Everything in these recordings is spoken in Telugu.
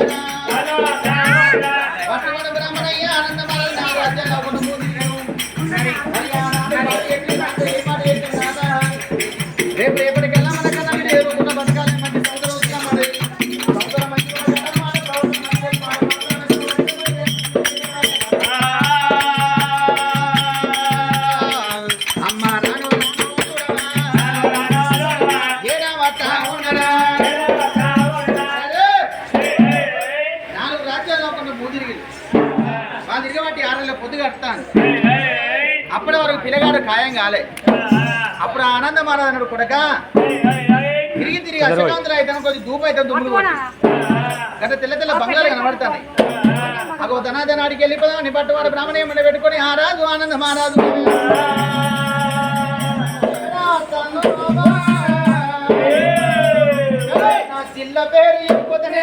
na na కాలే అప్పుడు ఆనంద మహారాజుడు కొడక తిరిగి తిరిగి అశోకాంధ్ర అయితే కొద్ది దూపు అయితే దుమ్ములు కొట్టి. గత తెల్ల తెల్ల బంగారు కనబడతాయి అగో ధనాధన అడిగి వెళ్ళిపోదాం నీ పట్టువాడు బ్రాహ్మణ్యం పెట్టుకొని ఆ రాజు ఆనంద మహారాజు చిల్ల పేరు ఎప్పుతనే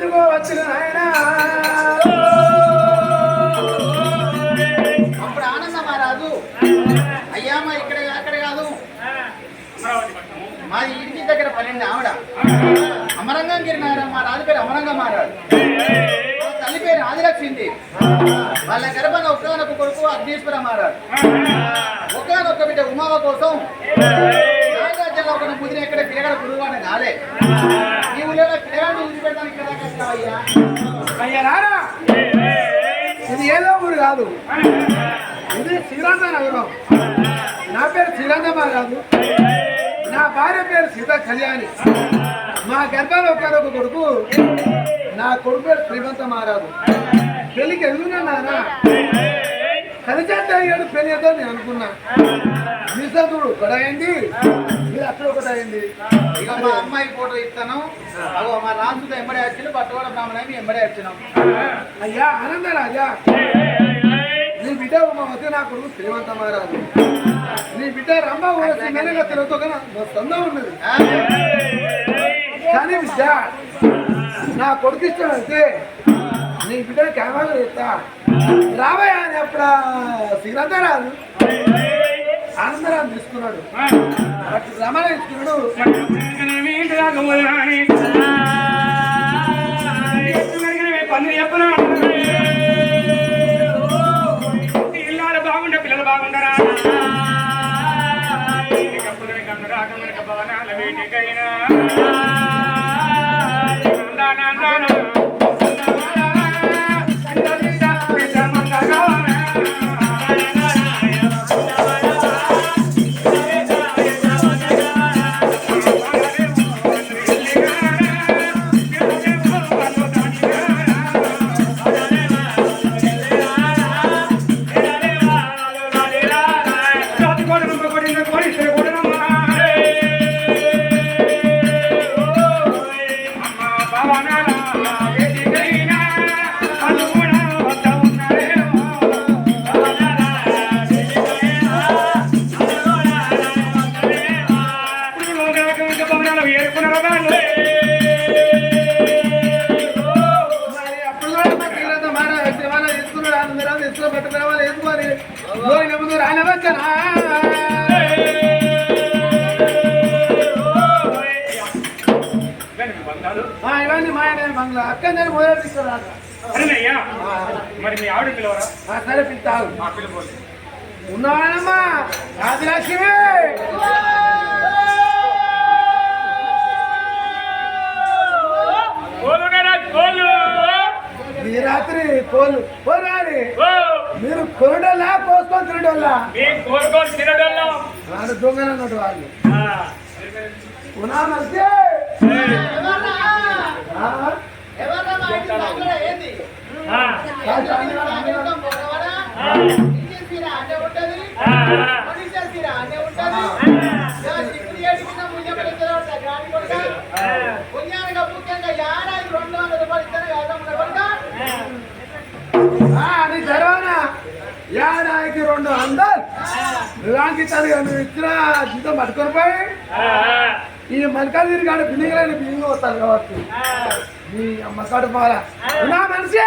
ఎందుకో వచ్చిన ఆయన అప్పుడు ఆనందమా రాదు అయ్యా మా ఇక్కడ అక్కడ కాదు. మా ఇంటి దగ్గర పన్నెండు ఆవిడ. అమరంగం గిరినారా మా రాజు పేరు అమరంగా మారాడు తల్లి పేరు ఆదిలక్ష్మింది. వాళ్ళ గర్భన ఒకనొక కొడుకు అగ్నేశ్వర మారాడు ఒకనొక బిడ్డ ఉమావ కోసం నాగరాజ్యంలో ఒక ముదిరి ఎక్కడ పిల్లగడ గురువు అని కాలే. ఈ ఊళ్ళో పిల్లగాడు వదిలిపెడతాను ఇక్కడ దాకా వచ్చావయ్యా అయ్యా. రారా. ఇది ఏదో ఊరు కాదు. ఇది శ్రీరంగ నగరం నా పేరు శ్రీరంగ రాదు నా భార్య పేరు సీత కళ్యాణి. మా గర్భాలు ఒకరొక కొడుకు. నా కొడుకు పేరు శ్రీమంత మహారాజు. పెళ్ళికి ఎదుగున్నానా కలిసేద్దా అయ్యాడు పెళ్ళి ఏదో నేను అనుకున్నా. నిజదుడు ఒకటి అయింది మీరు అక్కడ ఒకటి అయింది ఇక మా అమ్మాయి ఫోటో ఇస్తాను. అగో మా రాజుతో ఎంబడి వచ్చిన బట్టగోడ బ్రాహ్మణి ఎంబడి వచ్చినాం. అయ్యా ఆనందరాజా నీ బిడ్డ ఉమావతి నా కొడుకు శ్రీమంత మహారాజు. నీ బిడ్డ రంభ ఊరసి మెనగా తిరుగుతూ కదా సొంతం ఉన్నది. కానీ బిడ్డ నా కొడుకు ఇష్టం అయితే నీ బిడ్డ కెమెరా ఇస్తా రావయ్య అని అప్పుడు శ్రీరంతరాజు ఆనందరాజు తీసుకున్నాడు. రమణ తీసుకున్నాడు బాగుండే పిల్లలు బాగుండరా భవనాల వేటికైనా ముందు రానవచ్చనా ఇవన్నీ మా ఆయన బంగ్లా అక్కడి మొదలు తీసుకురాదు మరి మీ ఆవిడ పిలవరా సరే పిలుతారు పిలిపోతే ఉన్నానమ్మా రాజలక్ష్మి ఈ రాత్రి కోలు కోరాలి మీరు కొరడోళ్ళా కోసుకొని తినడోళ్ళా కోరుకొని తినడోళ్ళా వాడు దొంగలు అన్నాడు వాళ్ళు. పునామస్తే అని జరవన ఏడాదికి రెండు అందరు నిజానికి తరగదు ఇచ్చిన జీతం పట్టుకొని పోయి ఈ మనకాడ కాడ బిల్డింగ్లైన బిల్డింగ్ వస్తారు కాబట్టి. మీ అమ్మ కాడు పోరా మనిషి!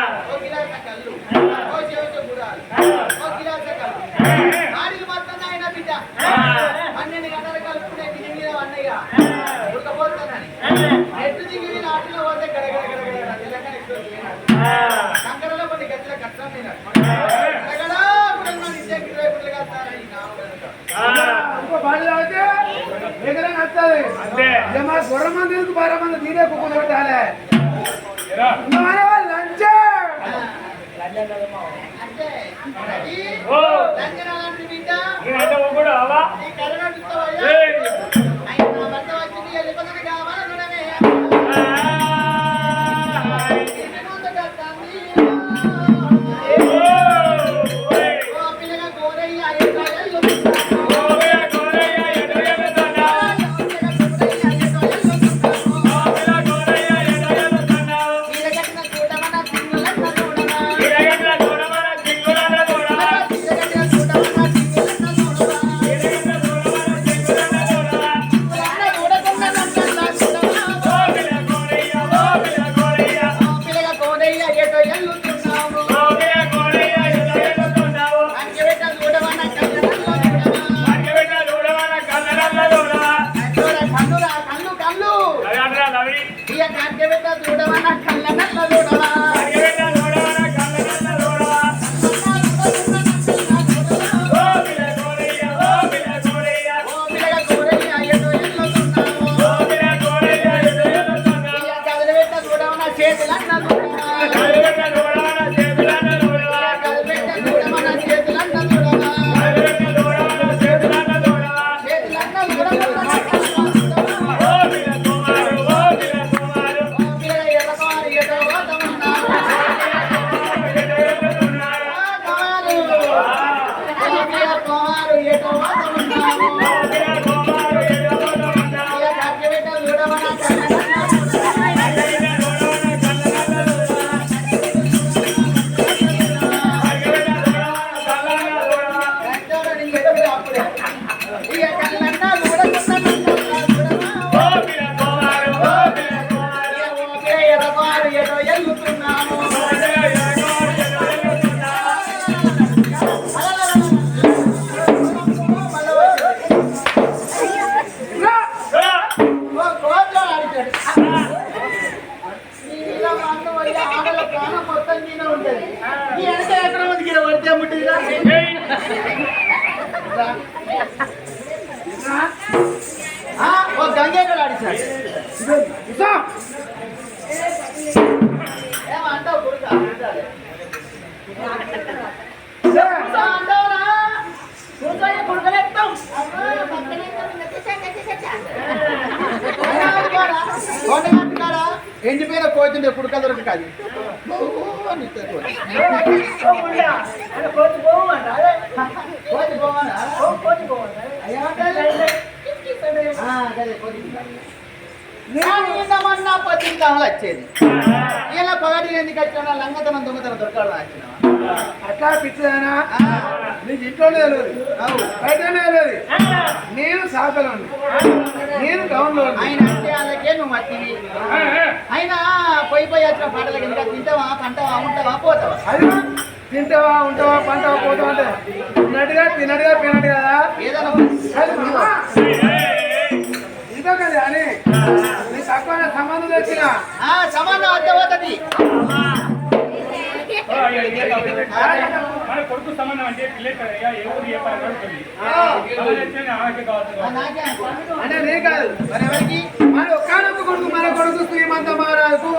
ஏமா சொல்ற மாதிரி இருக்கு பாரு அந்த நீரே கூப்பிட்டு விட்டால కూడా అవా కొండగట్టుకాడా? ఎండిపోయిన కోచింది కుడుక దొరక కాదు కోచి పోవనా నేను నిన్నమన్నా పద్దెనిమిది వచ్చేది. ఇలా పగటి ఎందుకు వచ్చినా లంగతనం దొంగతనం దొరకడం వచ్చినా అట్లా పిచ్చిదానా? నీకు ఇంట్లోనే తెలియదు. బయటనే తెలియదు. నేను సాకలో నేను ఉన్నా. ఆయన అంటే వాళ్ళకే నువ్వు మట్టివి అయినా పోయి పోయి వచ్చిన పాటలకి ఇంకా తింటావా పంటవా ఉంటావా పోతావా? తింటావా ఉంటావా పంటావా పోతావా అంటే తిన్నట్టుగా తిన్నట్టుగా తినట్టు కదా ఏదైనా? ఇదో కదా అని. నీ తక్కువ సంబంధం తెచ్చిన ఆ, సమానం అద్దె పోతుంది మన కొడుకు సంబంధం అంటే పిల్లే కదయ్యా ఏ పని నాకే కాదు మన కొడుకు మన కొడుకు శ్రీమంత మహారాజుకు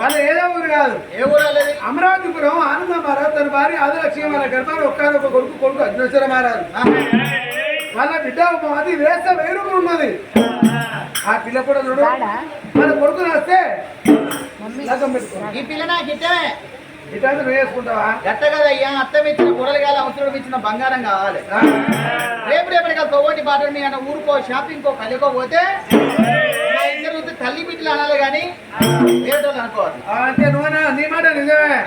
వాళ్ళు ఏదో ఊరు కాదు ఏ ఊరాలేదు అమరావతిపురం ఆనంద మహారాజు తన భార్య ఆదిలక్ష్మి వాళ్ళ గర్భాన్ని ఒక్కనొక్క కొడుకు కొడుకు అగ్నేశ్వర మహారాజు వాళ్ళ బిడ్డ అది వేస్తే వేరుకు ఉన్నది ఆ పిల్ల కూడా చూడు మన కొడుకు వస్తే ఈ పిల్ల నాకు ఇట్టమే ఇటాన్ని నువ్వు వేసుకుంటావా గట్ట కదయ్యా అత్తం ఇచ్చిన కూరలు కాల అవసరం ఇచ్చిన బంగారం కావాలి? రేపు రేపటి కాదు తోటి బాటలు మీ అన్న ఊరుకో షాపింగ్ కో కలికో పోతే నా ఇద్దరు తల్లి బిడ్డలు అనాలి కానీ వేరేటోళ్ళు అనుకోవాలి ఆ, అంటే నువ్వు నా- నీ మాట నిజమే.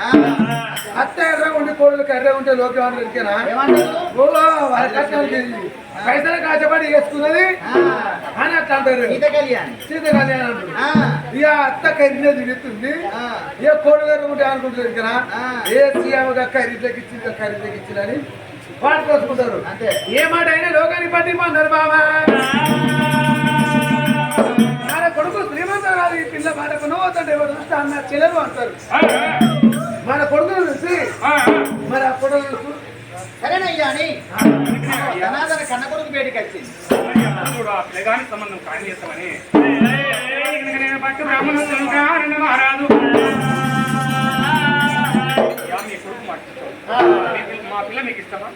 అత్త ఎర్ర ఉండి కోడలు కర్ర ఉంటే లోకి ఇరికేనా ఏమంటారు ఓ వాళ్ళ కష్టానికి పైసలు కాచబడి వేసుకున్నది ఆ, అని అట్లా అంటారు. సీత కళ్యాణి. ఇక అత్త కర్రీనే తిరుగుతుంది ఆ, ఏ కోడలు కర్ర ఉంటే అనుకుంటుంది ఆ. ఏ సీఎంగా కర్రీలోకి ఇచ్చింది కర్రీలోకి ఇచ్చిందని వాటి కోసుకుంటారు అంతే. ఏ మాట అయినా లోకానికి పట్టిపోతున్నారు బాబా. నా కొడుకు శ్రీమంతం రాదు ఈ పిల్ల మాట నవ్వుతుంటే ఎవరు చూస్తే అన్న చెల్లెలు అంటారు. మన కొడుకును చూసి. మరి ఆ కొడుకు చూసి. సరేనయ్యా అని జనాదన కన్న కొడుకు బయటికి వచ్చింది చూడు ఆ పిల్లగాని సంబంధం ఖాయం చేస్తామని. మహారాజు. మీ కొడుకు మీ పిల్ల- మీకు ఇష్టమా?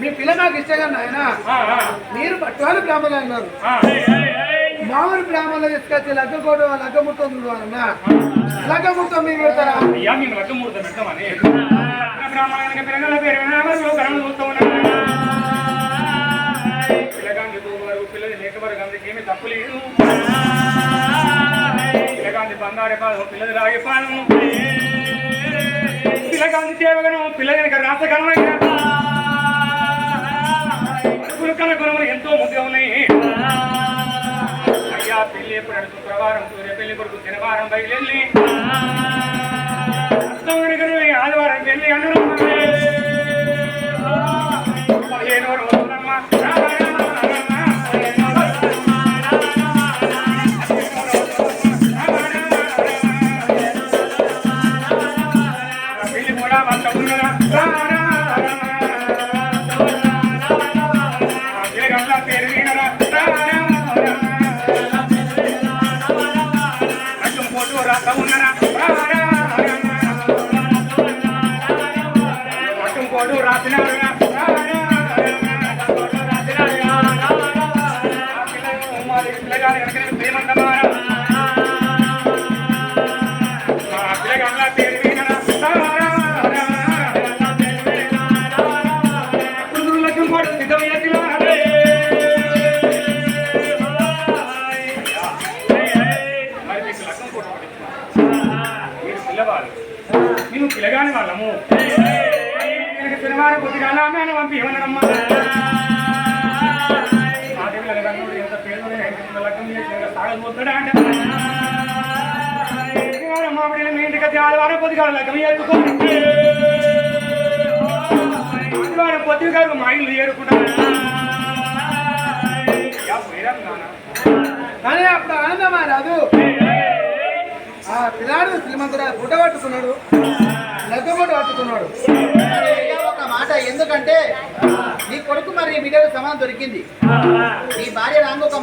మీ పిల్ల నాకు ఇష్టంగా నాయన. ఆ, ఆ, మీరు పట్టువాళ్ళు బ్రాహ్మణులు అన్నారు. ఆ. మామూలు బ్రాహ్మణులు తీసుకొచ్చి లగ్గకోడు లగ్గముట్టం చూడాలన్న లగ్గముట్టం మీరు పెడతారా? అయ్యా మేము లగ్గ పెడతామని బ్రాహ్మణానికి పిల్లల పేరు కరణం చూస్తూ పిల్లగాంధి వరకు పిల్లలు లేక వరకు ఏమీ తప్పు లేదు. పిల్లగాంధి బంగారు పాదం పిల్లలు రాగి పాదం పిల్లగాంధి దేవగను పిల్ల రాసగలమైన ఎంతో ముద్దుగా ఉన్నాయి అయ్యా పెళ్ళి ఎప్పుడు సూర్య పెళ్ళి కొడుకు శనివారం బయలుదేరి. ఆదివారం వెళ్ళి అన్నారు పదిహేను రోజులమ్మ మామిడి మీ ఇంటికి వచ్చి ఆదివారం కొద్దిగా లగ్గం చేసుకోండి ఆదివారం పొద్దు మా ఇల్లు ఏరుకుంటారు యా, కానీ అప్పుడు ఆనందమా రాదు ఆ పిల్లాడు శ్రీమంతురాలు గుడ్డ పట్టుకున్నాడు లగ్గబొట్టు పట్టుకున్నాడు అయ్యా, ఒక మాట ఎందుకంటే నీ కొడుకు మరి బిడ్డకు సమానం దొరికింది నీ భార్య రాంగ ఒక